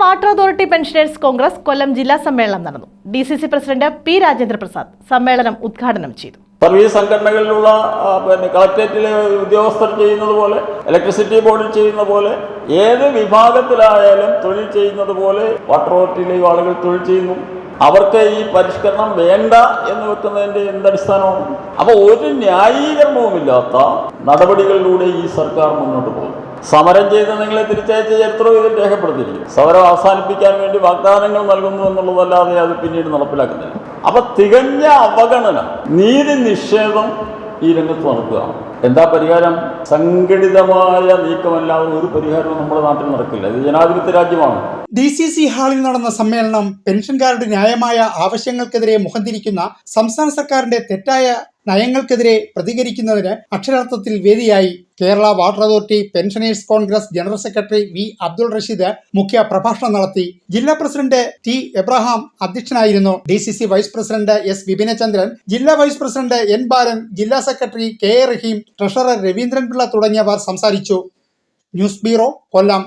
Water authority pensioners Congress Kollam ജില്ലാ സമ്മേളനം നടന്നു. D C C president P Rajendra Prasad സമ്മേളനം ഉദ്ഘാടനം ചെയ്തു. സർവീസ് സംഘടനകളിലുള്ള പിന്നെ കളക്ടറേറ്റിലെ ഉദ്യോഗസ്ഥർ ചെയ്യുന്നത് പോലെ ഇലക്ട്രിസിറ്റി ബോർഡിൽ ചെയ്യുന്ന പോലെ ഏത് വിഭാഗത്തിലായാലും തൊഴിൽ ചെയ്യുന്നത് പോലെ വാട്ടർ അതോറിറ്റിയിലെ ആളുകൾ തൊഴിൽ ചെയ്യുന്നു. അവർക്ക് ഈ പരിഷ്കരണം വേണ്ട എന്ന് വെക്കുന്നതിന്റെ എന്തടിസ്ഥാനമാണ്? അപ്പോൾ ഒരു ന്യായീകരണവുമില്ലാത്ത നടപടികളിലൂടെ ഈ സർക്കാർ മുന്നോട്ട് പോകുന്നു. സമരം ചെയ്ത് നിങ്ങളെ തിരിച്ചയച്ച ചരിത്രവും ഇതിൽ രേഖപ്പെടുത്തിയിരിക്കും സമരം അവസാനിപ്പിക്കാൻ വേണ്ടി വാഗ്ദാനങ്ങൾ നൽകുന്നു എന്നുള്ളതല്ലാതെ അത് പിന്നീട് നടപ്പിലാക്കുന്നില്ല. അപ്പൊ തികഞ്ഞ അവഗണന നീതി നിഷേധം ഈ രംഗത്ത് നടക്കുകയാണ്. എന്താ പരിഹാരം? സംഘടിതമായ നീക്കമല്ലാതെ ഒരു പരിഹാരവും നമ്മുടെ നാട്ടിൽ നടക്കില്ല. ഇത് ജനാധിപത്യ രാജ്യമാണ്. ഡി സി സി ഹാളിൽ നടന്ന സമ്മേളനം പെൻഷൻകാരുടെ ന്യായമായ ആവശ്യങ്ങൾക്കെതിരെ മുഖം തിരിക്കുന്ന സംസ്ഥാന സർക്കാരിന്റെ തെറ്റായ നയങ്ങൾക്കെതിരെ പ്രതികരിക്കുന്നതിന് അക്ഷരാർത്ഥത്തിൽ വേദിയായി Kerala water authority pensioners Congress general secretary V Abdul Rasheed മുഖ്യ പ്രഭാഷണം നടത്തി. ജില്ലാ പ്രസിഡന്റ് ടി എബ്രഹാം അധ്യക്ഷനായിരുന്നു. D C C vice president S Vipinachandran ജില്ലാ വൈസ് പ്രസിഡന്റ് എൻ ബാലൻ ജില്ലാ secretary K A Rahim treasurer Raveendran Pillai തുടങ്ങിയവർ സംസാരിച്ചു. News bureau Kollam.